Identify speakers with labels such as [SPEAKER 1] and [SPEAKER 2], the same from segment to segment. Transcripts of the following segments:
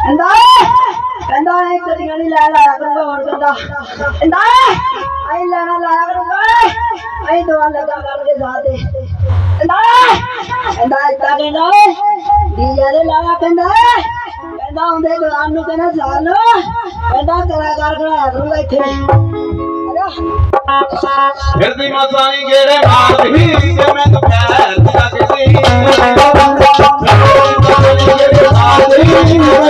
[SPEAKER 1] ਕਹਿੰਦਾ ਕਹਿੰਦਾ ਐ ਕਦੀਆਂ ਨਹੀਂ ਲੈ ਲਾਇਆ ਕਰੂੰਗਾ ਹੁਣ ਕਹਿੰਦਾ ਕਹਿੰਦਾ ਐ ਲੈਣਾ ਲਾਇਆ ਕਰੂੰਗਾ ਐ ਦਵਾ ਲਗਾ ਕਰਕੇ ਜਾ ਦੇ ਕਹਿੰਦਾ ਕਹਿੰਦਾ ਇੱਦਾਂ ਕਹਿੰਦਾ ਡੀਜੇ ਦੇ ਲਾਇਆ ਕਹਿੰਦਾ ਕਹਿੰਦਾ ਹੁੰਦੇ ਦੁਕਾਨ ਨੂੰ ਕਹਿੰਦਾ ਜਾਨ ਕਹਿੰਦਾ ਕਲਾਕਾਰ ਖੜਾਇਆ ਕਰੂੰਗਾ ਇੱਥੇ
[SPEAKER 2] ਫਿਰਦੀ ਮਸਾਈ ਗੇੜੇ ਮਾਰਦੀ ਤੇ ਮੈਂ ਤਾਂ ਪੈਰ ਤੇ ਲੱਗਦੀ ਫਿਰਦੀ ਮੈਂ ਤਾਂ ਪੈਰ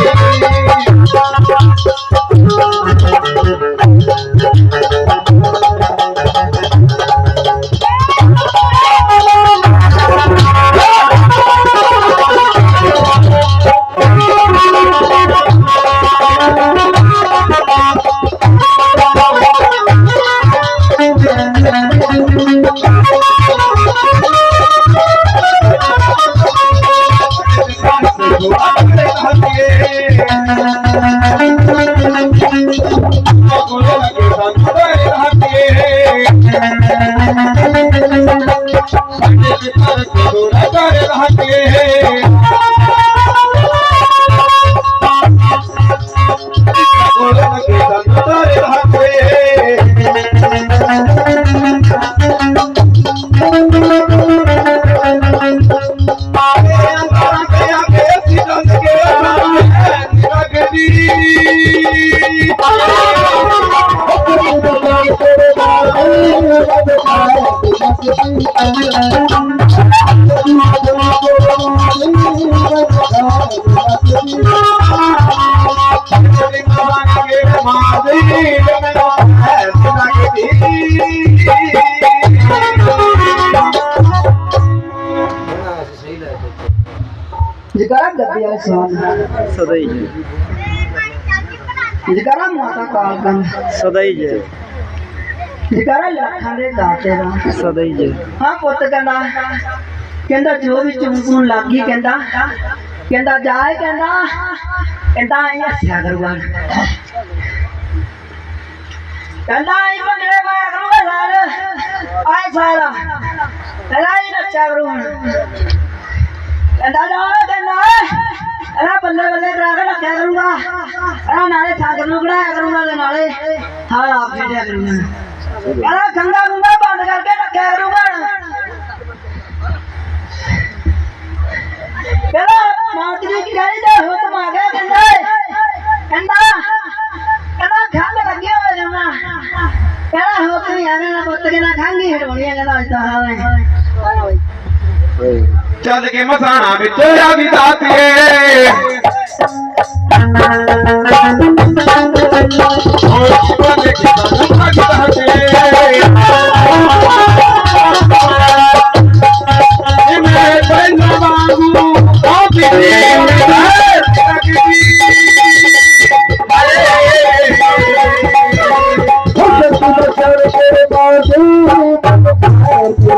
[SPEAKER 2] Sekarang
[SPEAKER 1] gak biasa. Sadai. mau
[SPEAKER 3] mengatakan. Sadai je.
[SPEAKER 1] ਜਗਰਾ ਲੱਖਾਂ ਦੇ ਦਾਤੇ ਦਾ।
[SPEAKER 3] ਸਦਾ ਹੀ ਜੈ।
[SPEAKER 1] ਹਾਂ ਪੁੱਤ ਕਹਿੰਦਾ ਕਹਿੰਦਾ ਜੋ ਵੀ ਚੁੰਗੂਨ ਲੱਗੀ ਕਹਿੰਦਾ ਕਹਿੰਦਾ ਜਾਏ ਕਹਿੰਦਾ ਕਹਿੰਦਾ ਹੱਸਿਆ ਕਰੂਗਾ ਕਹਿੰਦਾ ਆਈ ਪਾਇਆ ਕਰੂਗਾ ਸਾਰ ਆਏ ਸਾਰਾ ਕਹਿੰਦਾ ਆਈ ਨੱਚਿਆ ਕਰੂਗਾ। ਕਹਿੰਦਾ ਜਾ ਕਹਿੰਦਾ ਇਹਦਾ ਬੱਲੇ ਬੱਲੇ ਕਰਾ ਕੇ ਰੱਖਿਆ ਕਰੂੰਗਾ। ਇਹਦਾ ਨਾਲੇ ਸਾਗਰ ਨੂੰ ਕਢਾਇਆ ਕਰੂੰਗਾ ਨਾਲੇ ਹਾਂ ਆਪ ਖੇਡਿਆ ਕਰੂੰਗਾ। ਕਹਿੰਦਾ ਗੰਗਾ ਗੁੰਗਾ ਬੰਦ ਕਰਕੇ ਰੱਖਿਆ ਕਰੂੰਗਾ ਕਹਿੰਦਾ ਮਾਤਰੀ ਕੀ ਗਾੜੀ ਦਾ ਹੁਕਮ ਆ ਗਿਆ ਕਹਿੰਦਾ ਕਹਿੰਦਾ ਕਹਿੰਦਾ ਖੰਗ ਲੱਗਿਆ ਹੋਇਆ ਜਮਾ ਕਹਿੰਦਾ ਹੁਕਮ ਹੀ ਆਣਾ ਨਾ ਪੁੱਤ ਕਹਿੰਦਾ ਖੰਗ ਹੀ ਹਟਵਾਉਣੀ ਆ ਕਹਿੰਦਾ ਅੱਜ ਤਾਂ ਹਾਲੇ
[SPEAKER 2] ਚੱਲ ਕੇ ਮਸਾਣਾ ਵਿੱਚ ਆ ਵੀ ਦਾਤੀਏ। ਓ ਸ਼ਿਵਾ ਦੇ ਕਿਦਾਂ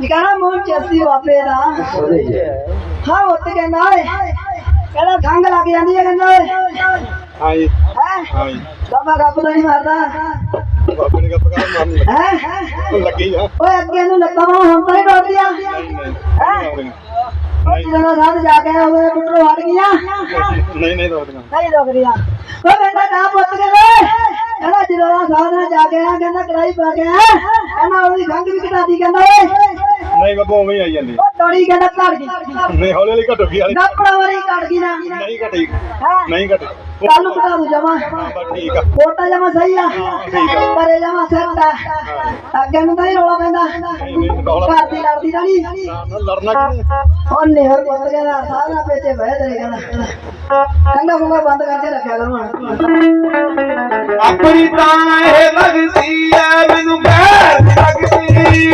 [SPEAKER 2] ਹੀ ਹੀ ਹੀ ਹੀ ਜੇ
[SPEAKER 1] ਹਾਂ ਉੱਤੇ ਕਹਿੰਦਾ ਓਏ ਕਹਿੰਦਾ ਖੰਗ ਲੱਗ ਜਾਂਦੀ ਹੈ ਕਹਿੰਦਾ ਓਏ।
[SPEAKER 2] ਹਾਂ ਜੀ
[SPEAKER 1] ਹੈ?
[SPEAKER 2] ਹਾਂ ਜੀ
[SPEAKER 1] ਬਾਬਾ ਗੱਪ ਤਾਂ ਨਹੀਂ ਮਾਰਦਾ।
[SPEAKER 2] ਬਾਬੇ ਨੇ ਗੱਪ ਕਰ ਮਾਰਨ
[SPEAKER 1] ਹੈ?
[SPEAKER 2] ਲੱਗੀ ਆ।
[SPEAKER 1] ਓਏ ਅੱਗੇ ਨੂੰ ਲੱਤਾਂ ਵਾਂ ਹੁਣ ਤਾਂ ਨਹੀਂ ਟੁੱਟਦੀਆਂ। ਉਹ ਜਿਹੜਾ ਰਾਤ ਜਾ ਕੇ ਉਹ ਟੁੱਟੋ ਹਟ ਗਈਆਂ।
[SPEAKER 2] ਨਹੀਂ ਨਹੀਂ ਦੋੜੀਆਂ
[SPEAKER 1] ਨਹੀਂ ਰੁਕਦੀਆਂ। ਉਹ ਕਹਿੰਦਾ ਕਾ ਪੁੱਤ ਕੇ ਕਹਿੰਦਾ ਜਦੋਂ ਨਾਲ ਜਾ ਕੇ ਆ ਕਹਿੰਦਾ ਕੜਾਈ ਪਾ ਕੇ ਆ ਕਹਿੰਦਾ ਉਹਦੀ ਖੰਗ ਵੀ ਘਟਾਦੀ ਕਹਿੰਦਾ ਓਏ।
[SPEAKER 2] ਨਹੀਂ ਬੱਬੂ ਉਵੇਂ ਹੀ ਆਈ ਜਾਂਦੀ।
[SPEAKER 1] ਉਹ ਤੋੜੀ ਕਹਿੰਦਾ ਘੜ ਗਈ।
[SPEAKER 2] ਨਹੀਂ ਹੌਲੀ ਹੌਲੀ ਘਟੂਗੀ ਵਾਲੀ।
[SPEAKER 1] ਗੱਪੜਾ ਵਾਲੀ ਘੜ ਗਈ ਨਾ।
[SPEAKER 2] ਨਹੀਂ ਘਟੀ
[SPEAKER 1] ਹੈ।
[SPEAKER 2] ਨਹੀਂ ਘਟੀ
[SPEAKER 1] ਕੱਲ ਨੂੰ ਘਟਾ ਜਮਾ
[SPEAKER 2] ਬਸ ਠੀਕ ਆ।
[SPEAKER 1] ਫੋਟਾ ਜਮਾ ਸਹੀ ਆ।
[SPEAKER 2] ਠੀਕ ਆ।
[SPEAKER 1] ਕਰੇ ਜਮਾ ਸੈੱਟ ਆ ਅੱਗੇ ਨੂੰ ਤਾਂ ਨਹੀਂ ਰੋਲਾ ਪੈਂਦਾ। ਘਰ ਦੀ ਲੜਦੀ ਤਾਂ ਨਹੀਂ।
[SPEAKER 2] ਨਾ ਲੜਨਾ ਕਿ
[SPEAKER 1] ਉਹ ਨਿਹਰ ਪੁੱਤ ਕਹਿੰਦਾ ਸਾਰਾ ਪੇਚੇ ਬਹਿ ਤੇਰੇ ਕਹਿੰਦਾ। ਠੰਡਾ ਫੁੰਗਾ ਬੰਦ ਕਰਕੇ ਰੱਖਿਆ ਕਰੋ ਹੁਣ।
[SPEAKER 2] ਆਪਣੀ ਤਾਂ ਇਹ ਲੱਗਦੀ ਐ ਮੈਨੂੰ ਕਹਿ ਲੱਗਦੀ